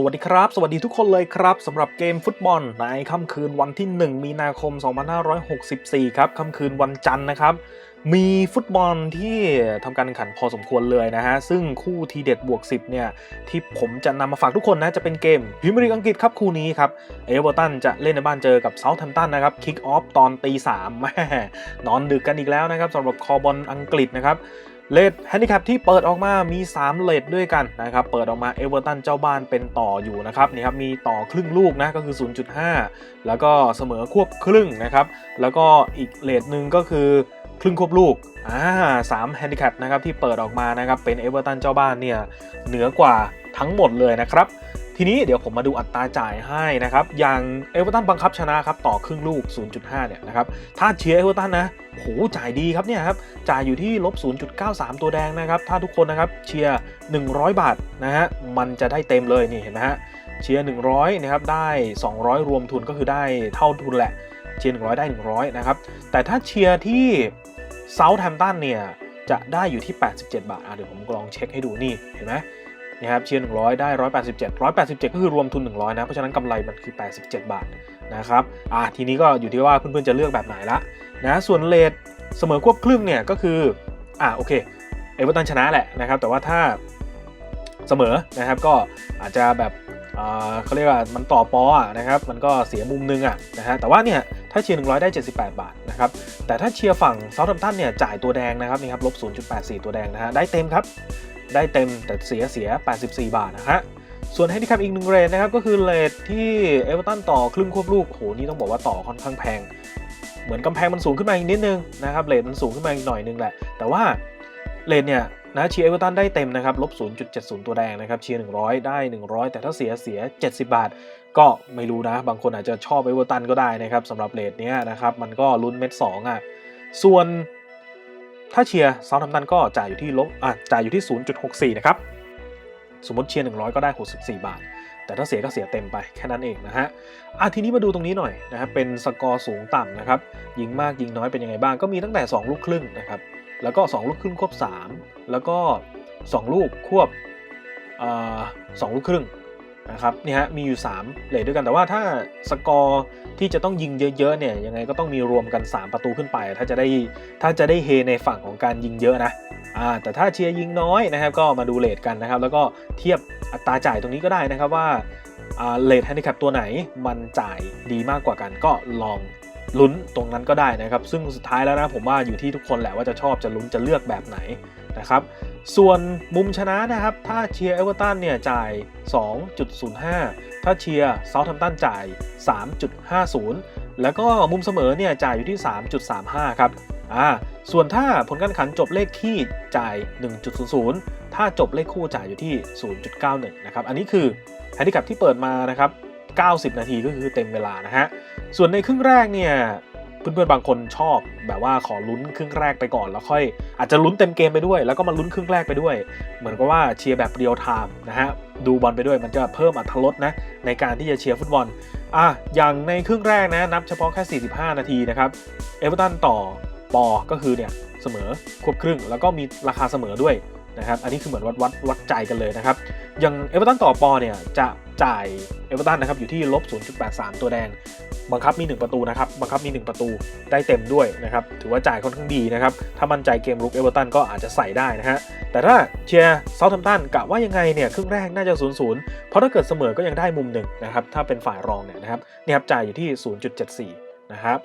สวัสดีครับ สวัสดีทุกคนเลยครับสำหรับเกมฟุตบอลในค่ำคืนวันที่ 1 มีนาคม 2564 ครับค่ำคืนวันจันทร์นะครับ มีฟุตบอลที่ทำการแข่งขันพอสมควรเลยนะฮะ ซึ่งคู่ทีเด็ดบวก 10 เนี่ย ที่ผมจะนำมาฝากทุกคนนะ จะเป็นเกมพรีเมียร์ลีกอังกฤษครับคู่นี้ครับ เอเวอร์ตันจะเล่นในบ้านเจอกับเซาท์แฮมป์ตันนะครับคิกออฟตอนตีสามนอนดึกกันอีกแล้วนะครับสำหรับคอบอลอังกฤษนะครับ เลดแฮนดิแคปที่เปิดออกมามี 3 เลดด้วยกันนะครับ เปิดออกมาเอเวอร์ตันเจ้าบ้านเป็นต่ออยู่นะครับนี่ครับมีต่อครึ่งลูกนะก็คือ 0.5 แล้วก็เสมอควบครึ่งนะครับ แล้วก็อีกเลดหนึ่งก็คือครึ่งควบลูก อ่าสามแฮนดิแคปนะครับที่เปิดออกมานะครับเป็นเอเวอร์ตันเจ้าบ้านเนี่ยเหนือกว่าทั้งหมดเลยนะครับ ทีนี้เดี๋ยวผมมาดูอัตราจ่ายให้นะครับ อย่างเอเวอร์ตันบังคับชนะครับ ต่อครึ่งลูก 0.5 เนี่ยนะครับ ถ้าเชียร์เอเวอร์ตันนะโหจ่ายดีครับเนี่ยครับ จ่ายอยู่ที่ลบ 0.93 ตัวแดงนะครับ ถ้าทุกคนนะครับเชียร์ 100 บาทนะฮะ มันจะได้เต็มเลยนี่เห็นไหมฮะ เชียร์ 100 นะครับ ได้ 200 รวมทุนก็คือได้เท่าทุนแหละ เชียร์ 100 ได้ 100 นะครับ แต่ถ้าเชียร์ที่เซาท์แฮมป์ตันเนี่ย จะได้อยู่ที่ 87 บาทอะเดี๋ยวผมลองเช็คให้ดูนี่ เห็นไหม นี่ครับเชียร์100 ได้ 187 187 ก็คือรวมทุน 100 นะ เพราะฉะนั้นกำไรมันคือ 87 บาทนะครับอะทีนี้ก็อยู่ที่ว่าเพื่อนๆจะเลือกแบบไหนละนะส่วนเลทเสมอควบครึ่งเนี่ยก็คืออะโอเคเอเวอร์ตันชนะแหละนะครับแต่ว่าถ้าเสมอนะครับก็อาจจะแบบอ่าเขาเรียกว่ามันต่อปออะนะครับมันก็เสียมุมนึงอะนะฮะแต่ว่าเนี่ยถ้าเชียร์100 ได้ 78 บาทนะครับแต่ถ้าเชียร์ฝั่งเซาท์แฮมป์ตันเนี่ยจ่ายตัวแดงนะครับนี่ครับลบ0.84 ตัวแดงนะฮะได้เต็มครับ ได้เต็มแต่เสียเสีย 84 บาทนะฮะ ส่วนแฮนดิแคปอีกหนึ่งเรทนะครับ ก็คือเรทที่เอเวอร์ตันต่อครึ่งควบลูกโหนี่ต้องบอกว่าต่อค่อนข้างแพง เหมือนกำแพงมันสูงขึ้นมาอีกนิดนึงนะครับเรทมันสูงขึ้นมาอีกหน่อยนึงแหละ แต่ว่าเรทเนี่ยนะเชียร์เอเวอร์ตันได้เต็มนะครับลบ 0.70 ตัวแดงนะครับเชียร์ 100 ได้ 100 แต่ถ้าเสียเสีย 70 บาท ก็ไม่รู้นะ บางคนอาจจะชอบเอเวอร์ตันก็ได้นะครับสำหรับเรทเนี้ยนะครับมันก็ลุ้นเม็ดสองอะส่วน ถ้าเชียร์เซาท์แฮมป์ตันก็จ่ายอยู่ที่ลบอะจ่ายอยู่ที่ 0.64 นะครับ สมมติเชียร์ 100 ก็ได้ 64 บาท แต่ถ้าเสียก็เสียเต็มไปแค่นั้นเองนะฮะอะทีนี้มาดูตรงนี้หน่อยนะครับเป็นสกอร์สูงต่ำนะครับยิงมากยิงน้อยเป็นยังไงบ้างก็มีตั้งแต่ 2 ลูกครึ่งนะครับแล้วก็ 2 ลูกครึ่งควบ 3 แล้วก็ 2 ลูกควบอ่อสองลูกครึ่ง นะครับนี่ฮะมีอยู่ 3 เลทด้วยกันแต่ว่าถ้าสกอร์ที่จะต้องยิงเยอะๆเนี่ยยังไงก็ต้องมีรวมกัน 3 ประตูขึ้นไป ถ้าจะได้ถ้าจะได้เฮในฝั่งของการยิงเยอะนะอ่าแต่ถ้าเชียร์ยิงน้อยนะครับก็มาดูเลทกันนะครับ แล้วก็เทียบอัตราจ่ายตรงนี้ก็ได้นะครับว่าเลทแฮนดิแคปตัวไหนมันจ่ายดีมากกว่ากันก็ลองลุ้นตรงนั้นก็ได้นะครับ ซึ่งสุดท้ายแล้วนะผมว่าอยู่ที่ทุกคนแหละว่าจะชอบจะลุ้นจะเลือกแบบไหน นะครับ ส่วนมุมชนะนะครับ ถ้าเชียร์เอเวอร์ตันเนี่ยจ่าย 2.05 ถ้าเชียร์เซาท์แฮมป์ตันจ่าย 3.50 แล้วก็มุมเสมอเนี่ยจ่ายอยู่ที่ 3.35 ครับอ่าส่วนถ้าผลการขันจบเลขคี่จ่าย 1.00 ถ้าจบเลขคู่จ่ายอยู่ที่ 0.91 นะครับ อันนี้คือแฮนดิแคปที่เปิดมานะครับ 90 นาทีก็คือเต็มเวลานะฮะ ส่วนในครึ่งแรกเนี่ย เพื่อนๆบางคนชอบแบบว่าขอลุ้นครึ่งแรกไปก่อนแล้วค่อยอาจจะลุ้นเต็มเกมไปด้วย แล้วก็มาลุ้นครึ่งแรกไปด้วย เหมือนกับว่าเชียร์แบบเรียลไทม์นะฮะดูบอลไปด้วยมันจะเพิ่มอรรถรสนะในการที่จะเชียร์ฟุตบอลอะอย่างในครึ่งแรกนะนับเฉพาะแค่ 45 นาทีนะครับเอเวอร์ตันต่อปอก็คือเนี่ยเสมอควบครึ่ง แล้วก็มีราคาเสมอด้วยนะครับอันนี้คือเหมือนวัดวัดวัดใจกันเลยนะครับอย่างเอเวอร์ตันต่อปอเนี่ยจะจ่ายเอเวอร์ตันนะครับอยู่ที่ลบ 0.83 ตัวแดง บังคับมี 1 ประตูนะครับบังคับมี 1 ประตูได้เต็มด้วยนะครับถือว่าจ่ายค่อนข้างดีนะครับถ้ามั่นใจเกมรุกเอเวอร์ตันก็อาจจะใส่ได้นะฮะแต่ถ้าเชียร์เซาท์แฮมป์ตันกะว่ายังไงเนี่ยครึ่งแรกน่าจะ0 0เพราะถ้าเกิดเสมอก็ยังได้มุมหนึ่งนะครับถ้าเป็นฝ่ายรองเนี่ยนะครับเนี่ยครับจ่ายอยู่ที่ 0.74นะครับ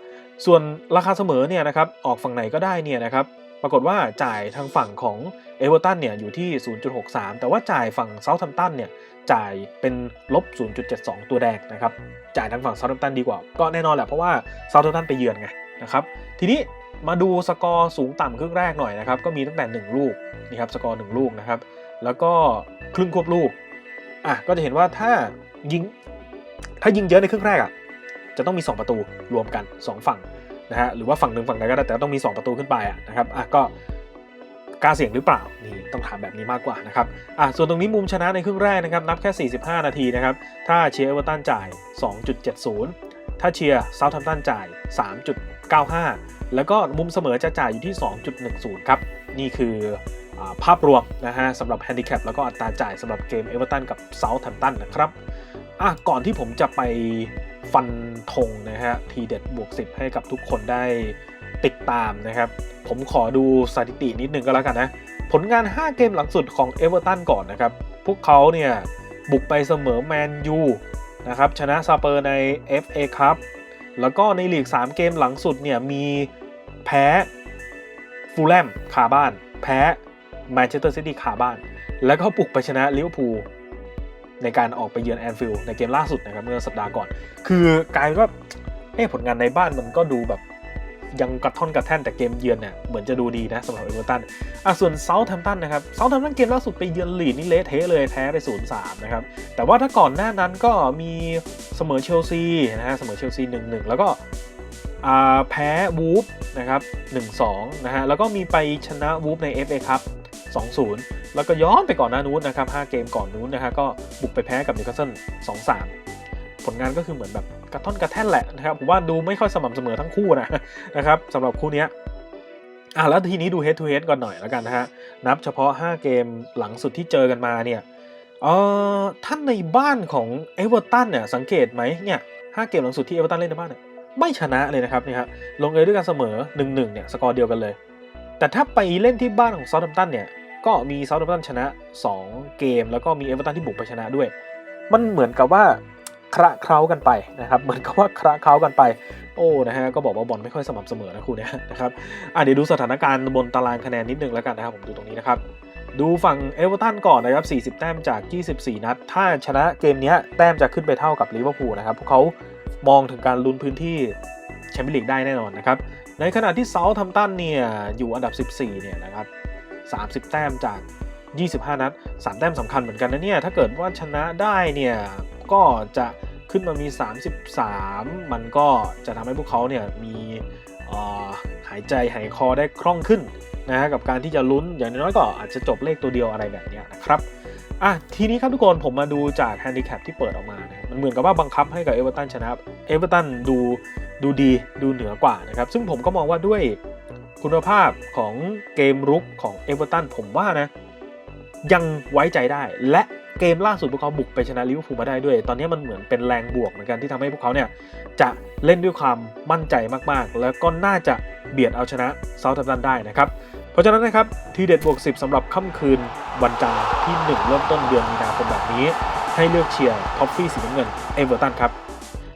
ส่วนราคาเสมอเนี่ยนะครับออกฝั่งไหนก็ได้เนี่ยนะครับ ปรากฏว่าจ่ายทางฝั่งของเอเวอร์ตันเนี่ยอยู่ที่ 0.63 แต่ว่าจ่ายฝั่งเซาท์แฮมตันเนี่ยจ่ายเป็นลบ 0.72 ตัวแดงนะครับ จ่ายทางฝั่งเซาท์แฮมตันดีกว่า ก็แน่นอนแหละเพราะว่าเซาท์แฮมตันไปเยือนไงนะครับทีนี้มาดูสกอร์สูงต่ำครึ่งแรกหน่อยนะครับ ก็มีตั้งแต่ 1 ลูกนี่ครับสกอร์ 1 ลูกนะครับ แล้วก็ครึ่งควบลูกอะก็จะเห็นว่าถ้ายิงถ้ายิงเยอะในครึ่งแรกอะจะต้องมี 2 ประตูรวมกัน 2 ฝั่ง นะฮะหรือว่าฝั่งหนึ่งฝั่งใดก็ได้แต่ต้องมี 2 ประตูขึ้นไปอะนะครับอะก็กล้าเสี่ยงหรือเปล่านี่ต้องถามแบบนี้มากกว่านะครับอะส่วนตรงนี้มุมชนะในครึ่งแรกนะครับนับแค่ 45 นาทีนะครับถ้าเชียร์เอเวอร์ตันจ่าย 2.70 ถ้าเชียร์เซาท์แฮมป์ตันจ่าย 3.95 แล้วก็มุมเสมอจะจ่ายอยู่ที่ 2.10 ครับนี่คือภาพรวมนะฮะสำหรับแฮนดิแคปแล้วก็อัตราจ่ายสำหรับเกมเอเวอร์ตันกับเซาท์แฮมป์ตันนะครับอะก่อนที่ผมจะไป ฟันธงนะฮะทีเด็ดบวก 10 ให้กับทุกคนได้ติดตามนะครับ ผมขอดูสถิตินิดนึงก็แล้วกันนะ ผลงาน 5 เกมหลังสุดของเอเวอร์ตันก่อนนะครับ พวกเขาเนี่ย บุกไปเสมอแมนยูนะครับ ชนะซาเปอร์ใน FA ครับแล้วก็ในลีก 3 เกมหลังสุดเนี่ย มีแพ้ฟูลแลมคาบ้าน แพ้แมนเชสเตอร์ซิตี้คาบ้าน แล้วก็บุกไปชนะลิเวอร์พูล ในการออกไปเยือนแอนฟิลด์ในเกมล่าสุดนะครับเมื่อสัปดาห์ก่อน คือกลายว่าเอ้ผลงานในบ้านมันก็ดูแบบยังกระท่อนกระแท่นแต่เกมเยือนเนี่ยเหมือนจะดูดีนะสำหรับเอเวอร์ตันอะส่วนเซาท์แฮมป์ตันนะครับเซาท์แฮมป์ตันเกมล่าสุดไปเยือนลีดนี่เละเทะเลยแพ้ไป 0-3 นะครับ แต่ว่าถ้าก่อนหน้านั้นก็มีเสมอเชลซีนะฮะเสมอเชลซี 1-1 แล้วก็แพ้วูฟนะครับ 1-2 นะฮะ แล้วก็มีไปชนะวูฟใน FA ครับ 2-0 แล้วก็ย้อนไปก่อนหน้านู้นนะครับ 5 เกมก่อนนู้นนะฮะก็บุกไปแพ้กับนิวคาสเซิล2-3 ผลงานก็คือเหมือนแบบกระท่อนกระแท่นแหละนะครับผมว่าดูไม่ค่อยสม่ำเสมอทั้งคู่นะนะครับสำหรับคู่นี้อะแล้วทีนี้ดู head to head ก่อนหน่อยแล้วกันนะฮะนับเฉพาะ 5 เกมหลังสุดที่เจอกันมาเนี่ยเอ่อท่านในบ้านของเอเวอร์ตันเนี่ยสังเกตไหมเนี่ย5เกมหลังสุดที่เอเวอร์ตันเล่นในบ้านเนี่ยไม่ชนะเลยนะครับเนี่ยฮะลงเอยด้วยการเสมอ1-1เนี่ยสกอร์เดียวกันเลย แต่ถ้าไปเล่นที่บ้านของซาท์แฮมตันเนี่ย ก็มีเซาท์แฮมป์ตันชนะ 2 เกม แล้วก็มีเอเวอร์ตันที่บุกไปชนะด้วย มันเหมือนกับว่าคระเคล้ากันไปนะครับ เหมือนกับว่าคระเคล้ากันไป โอ้นะฮะก็บอกว่าบอลไม่ค่อยสม่ำเสมอนะครูเนี้ยนะครับอะเดี๋ยวดูสถานการณ์บนตารางคะแนนนิดนึงแล้วกันนะครับผมดูตรงนี้นะครับดูฝั่งเอเวอร์ตันก่อนนะครับ 40 แต้มจาก 24 นัด ถ้าชนะเกมนี้แต้มจะขึ้นไปเท่ากับลิเวอร์พูลนะครับ พวกเขามองถึงการลุ้นพื้นที่แชมเปี้ยนลีกได้แน่นอนนะครับ ในขณะที่เซาท์ทัมตันเนี่ยอยู่อันดับ 14 เนี่ยนะครับ 30 แต้มจาก 25 นัด 3 แต้มสำคัญเหมือนกันนะเนี่ย ถ้าเกิดว่าชนะได้เนี่ย ก็จะขึ้นมามี 33 มันก็จะทำให้พวกเขาเนี่ยมีหายใจหายคอได้คล่องขึ้นนะฮะกับการที่จะลุ้นอย่างน้อยก็อาจจะจบเลขตัวเดียวอะไรแบบนี้นะครับอะทีนี้ครับทุกคนผมมาดูจากแฮนดิแคปที่เปิดออกมานะมันเหมือนกับว่าบังคับให้กับเอเวอร์ตันชนะเอเวอร์ตันดูดูดีดูเหนือกว่านะครับ ซึ่งผมก็มองว่าด้วย คุณภาพของเกมรุกของเอเวอร์ตันผมว่านะ ยังไว้ใจได้ และเกมล่าสุดพวกเขาบุกไปชนะลิเวอร์พูลมาได้ด้วย ตอนนี้มันเหมือนเป็นแรงบวกเหมือนกันที่ทำให้พวกเขาเนี่ยจะเล่นด้วยความมั่นใจมากๆ แล้วก็น่าจะเบียดเอาชนะเซาท์แฮมป์ตันได้นะครับเพราะฉะนั้นนะครับทีเด็ดบวก 10สำหรับค่ำคืนวันจันทร์ที่ 1 เริ่มต้นเดือนมีนาคมแบบนี้ ให้เลือกเชียร์ท็อฟฟี่สีน้ำเงินเอเวอร์ตันครับ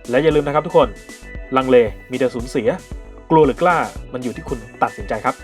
และอย่าลืมนะครับทุกคน ลังเลมีแต่สูญเสีย กลัวหรือกล้า มันอยู่ที่คุณตัดสินใจครับ